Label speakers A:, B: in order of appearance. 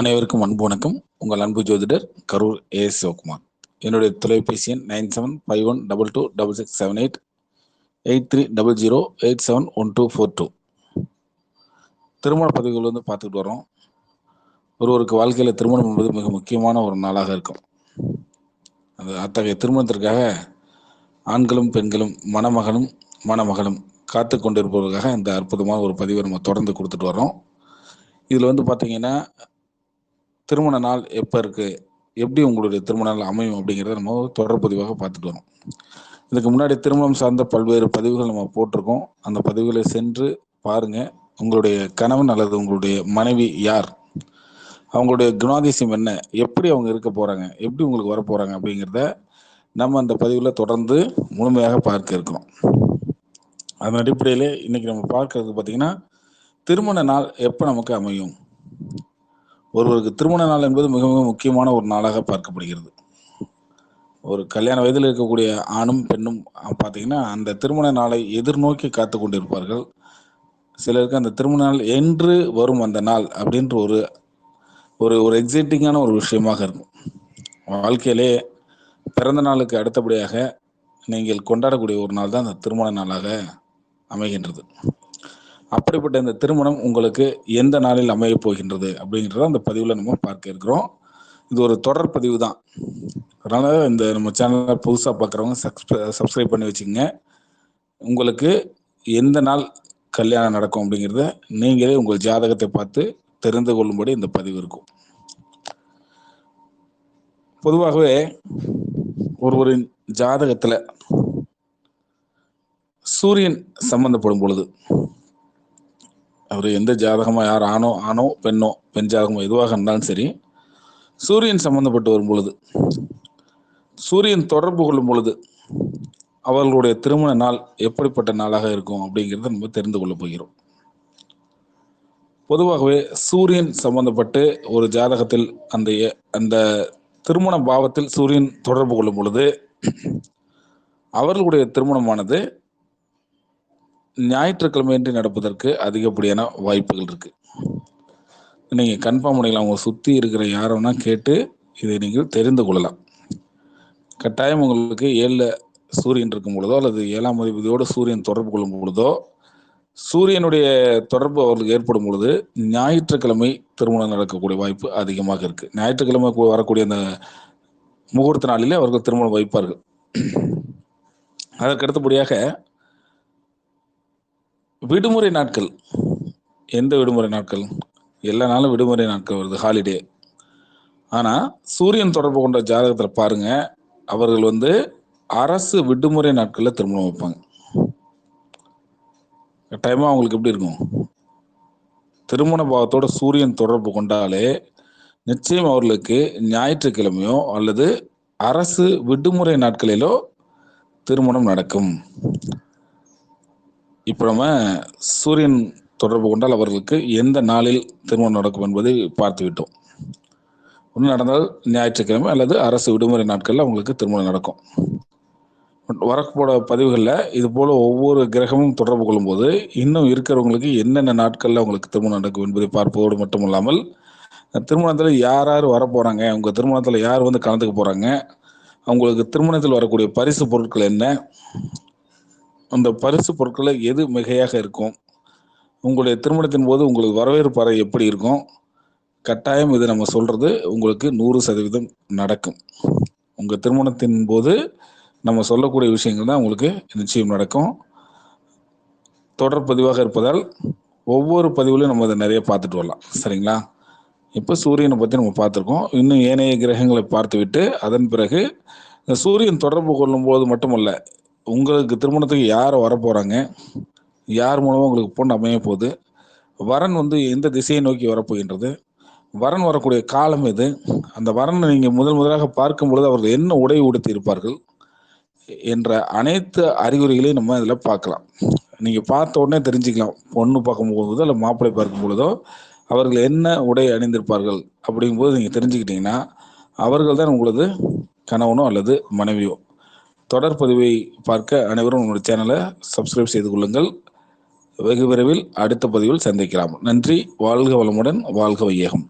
A: அனைவருக்கும் அன்பு வணக்கம். உங்கள் அன்பு ஜோதிடர் கரூர் ஏ சிவகுமார். என்னுடைய தொலைபேசி எண் nine seven five one double two double six seven eight eight three double zero eight seven one two four two. திருமண பதிவுகள் வந்து பார்த்துக்கிட்டு வரோம் ஒருவருக்கு வாழ்க்கையில் திருமணம் என்பது மிக முக்கியமான ஒரு நாளாக இருக்கும். அது அத்தகைய திருமணத்திற்காக ஆண்களும் பெண்களும் மணமகனும் மணமகளும் காத்து கொண்டிருப்பவர்களுக்காக இந்த அற்புதமான ஒரு பதிவை நம்ம தொடர்ந்து கொடுத்துட்டு வரோம் இதில் வந்து பார்த்தீங்கன்னா திருமண நாள் எப்போ இருக்கு? எப்படி உங்களுடைய திருமண நாள் அமையும் அப்படிங்கிறத நம்ம தொடர்பதிவாக பார்த்துட்டு வரோம். இதுக்கு முன்னாடி திருமணம் சார்ந்த பல்வேறு பதிவுகள் நம்ம போட்டிருக்கோம். அந்த பதிவுகளை சென்று பாருங்க. உங்களுடைய கணவன் அல்லது உங்களுடைய மனைவி யார்? அவங்களுடைய குணாதிசயம் என்ன? எப்படி அவங்க இருக்க போறாங்க? எப்படி உங்களுக்கு வர அப்படிங்கிறத நம்ம அந்த பதிவில் தொடர்ந்து முழுமையாக பார்க்க இருக்கிறோம். அதன் அடிப்படையில் இன்னைக்கு நம்ம பார்க்கறது பார்த்தீங்கன்னா திருமண நாள் எப்போ நமக்கு அமையும்? ஒருவருக்கு திருமண நாள் என்பது மிக மிக முக்கியமான ஒரு நாளாக பார்க்கப்படுகிறது. ஒரு கல்யாண வயதில் இருக்கக்கூடிய ஆணும் பெண்ணும் பார்த்தீங்கன்னா அந்த திருமண நாளை எதிர்நோக்கி காத்து கொண்டிருப்பார்கள். சிலருக்கு அந்த திருமண நாள் என்று வரும் அந்த நாள் அப்படின்ற ஒரு ஒரு ஒரு எக்ஸைட்டிங்கான ஒரு விஷயமாக இருக்கும். வாழ்க்கையிலே பிறந்த நாளுக்கு அடுத்தபடியாக நீங்கள் கொண்டாடக்கூடிய ஒரு நாள் தான் அந்த திருமண நாளாக அமைகின்றது. அப்படிப்பட்ட இந்த திருமணம் உங்களுக்கு எந்த நாளில் அமைய போகின்றது அப்படிங்கிறத அந்த பதிவில் நம்ம பார்க்க இருக்கிறோம். இது ஒரு தொடர் பதிவு தான். அதனால் இந்த நம்ம சேனலை புதுசாக பார்க்குறவங்க சப்ஸ்கிரைப் பண்ணி வச்சுக்கோங்க. உங்களுக்கு எந்த நாள் கல்யாணம் நடக்கும் அப்படிங்கிறத நீங்களே உங்கள் ஜாதகத்தை பார்த்து தெரிந்து கொள்ளும்படி இந்த பதிவு இருக்கும். பொதுவாகவே ஒருவரின் ஜாதகத்தில் சூரியன் சம்பந்தப்படும் பொழுது அவர் எந்த ஜாதகமாக யார் ஆணோ ஆணோ பெண்ணோ பெண் ஜாதகமோ எதுவாக இருந்தாலும் சரி சூரியன் சம்பந்தப்பட்டு வரும் பொழுது சூரியன் தொடர்பு கொள்ளும் பொழுது அவர்களுடைய திருமண நாள் எப்படிப்பட்ட நாளாக இருக்கும் அப்படிங்கிறத நம்ம தெரிந்து கொள்ள போகிறோம். பொதுவாகவே சூரியன் சம்பந்தப்பட்டு ஒரு ஜாதகத்தில் அந்த அந்த திருமண பாவத்தில் சூரியன் தொடர்பு கொள்ளும் பொழுது அவர்களுடைய திருமணமானது ஞாயிற்றுக்கிழமையின்றி நடப்பதற்கு அதிகப்படியான வாய்ப்புகள் இருக்கு. நீங்கள் கன்ஃபார்ம் பண்ணிக்கலாம். அவங்க சுற்றி இருக்கிற யாரோனா கேட்டு இதை நீங்கள் தெரிந்து கொள்ளலாம். கட்டாயம் உங்களுக்கு ஏழில் சூரியன் இருக்கும் பொழுதோ அல்லது ஏழாம் அதிபதியோடு சூரியன் தொடர்பு கொள்ளும் பொழுதோ சூரியனுடைய தொடர்பு அவர்களுக்கு ஏற்படும் பொழுது ஞாயிற்றுக்கிழமை திருமணம் நடக்கக்கூடிய வாய்ப்பு அதிகமாக இருக்கு. ஞாயிற்றுக்கிழமை வரக்கூடிய அந்த முகூர்த்த நாளிலே அவர்கள் திருமணம் வைப்பார்கள். அதற்கு அடுத்தபடியாக விடுமுறை நாட்கள். எந்த விடுமுறை நாட்கள்? எல்லா நாளும் விடுமுறை நாட்கள் வருது ஹாலிடே ஆனால் சூரியன் தொடர்பு கொண்ட ஜாதகத்தில் பாருங்க அவர்கள் வந்து அரசு விடுமுறை நாட்களில் திருமணம் வைப்பாங்க. கட்டாயமாக அவங்களுக்கு எப்படி இருக்கும்? திருமண பாவத்தோட சூரியன் தொடர்பு கொண்டாலே நிச்சயம் அவர்களுக்கு ஞாயிற்றுக்கிழமையோ அல்லது அரசு விடுமுறை நாட்களிலோ திருமணம் நடக்கும். இப்போ நம்ம சூரியன் தொடர்பு கொண்டால் அவர்களுக்கு எந்த நாளில் திருமணம் நடக்கும் என்பதை பார்த்துவிட்டோம். ஒன்று நடந்தால் ஞாயிற்றுக்கிழமை அல்லது அரசு விடுமுறை நாட்களில் அவங்களுக்கு திருமணம் நடக்கும். வரப்போட பதிவுகளில் இது போல ஒவ்வொரு கிரகமும் தொடர்பு கொள்ளும்போது இன்னும் இருக்கிறவங்களுக்கு என்னென்ன நாட்களில் அவங்களுக்கு திருமணம் நடக்கும் என்பதை பார்ப்பதோடு மட்டும் இல்லாமல் திருமணத்தில் யார் யார் வரப்போகிறாங்க அவங்க திருமணத்தில் யார் வந்து கலந்துக்க போகிறாங்க அவங்களுக்கு திருமணத்தில் வரக்கூடிய பரிசு பொருட்கள் என்ன அந்த பரிசு பொருட்களை எது மிகையாக இருக்கும்? உங்களுடைய திருமணத்தின் போது உங்களுக்கு வரவேற்பு அறை எப்படி இருக்கும்? கட்டாயம் இது நம்ம சொல்றது உங்களுக்கு நூறு சதவீதம் நடக்கும். உங்க திருமணத்தின் போது நம்ம சொல்லக்கூடிய விஷயங்கள் தான் உங்களுக்கு நிச்சயம் நடக்கும். தொடர் பதிவாக இருப்பதால் ஒவ்வொரு பதிவுலையும் நம்ம அதை நிறைய பார்த்துட்டு வரலாம். சரிங்களா? இப்போ சூரியனை பற்றி நம்ம பார்த்துருக்கோம். இன்னும் ஏனைய கிரகங்களை பார்த்துவிட்டு அதன் பிறகு இந்த சூரியன் தொடர்பு கொள்ளும் போது மட்டுமல்ல உங்களுக்கு திருமணத்துக்கு யார் வர போகிறாங்க யார் மூலமாக உங்களுக்கு பொண்ணு அமைய போகுது? வரன் வந்து எந்த திசையை நோக்கி வரப்போகின்றது? வரன் வரக்கூடிய காலம் எது? அந்த வரனை நீங்கள் முதல் முதலாக பார்க்கும் பொழுது அவர்கள் என்ன உடை உடுத்தி இருப்பார்கள்? என்ற அனைத்து அறிகுறிகளையும் நம்ம இதில் பார்க்கலாம். நீங்கள் பார்த்த உடனே தெரிஞ்சுக்கலாம் பொண்ணு பார்க்கும் பொழுதோ இல்லை மாப்பிள்ளை பார்க்கும் பொழுதோ அவர்கள் என்ன உடை அணிந்திருப்பார்கள் அப்படிங்கும்போது நீங்கள் தெரிஞ்சுக்கிட்டீங்கன்னா அவர்கள் தான் உங்களது கணவனோ அல்லது மனைவியோ. தொடர் பதிவை பார்க்க அனைவரும் உங்களுடைய சேனலை சப்ஸ்கிரைப் செய்து கொள்ளுங்கள். வெகு விரைவில் அடுத்த பதிவில் சந்திக்கலாம். நன்றி. வாழ்க வளமுடன். வாழ்க வையகம்.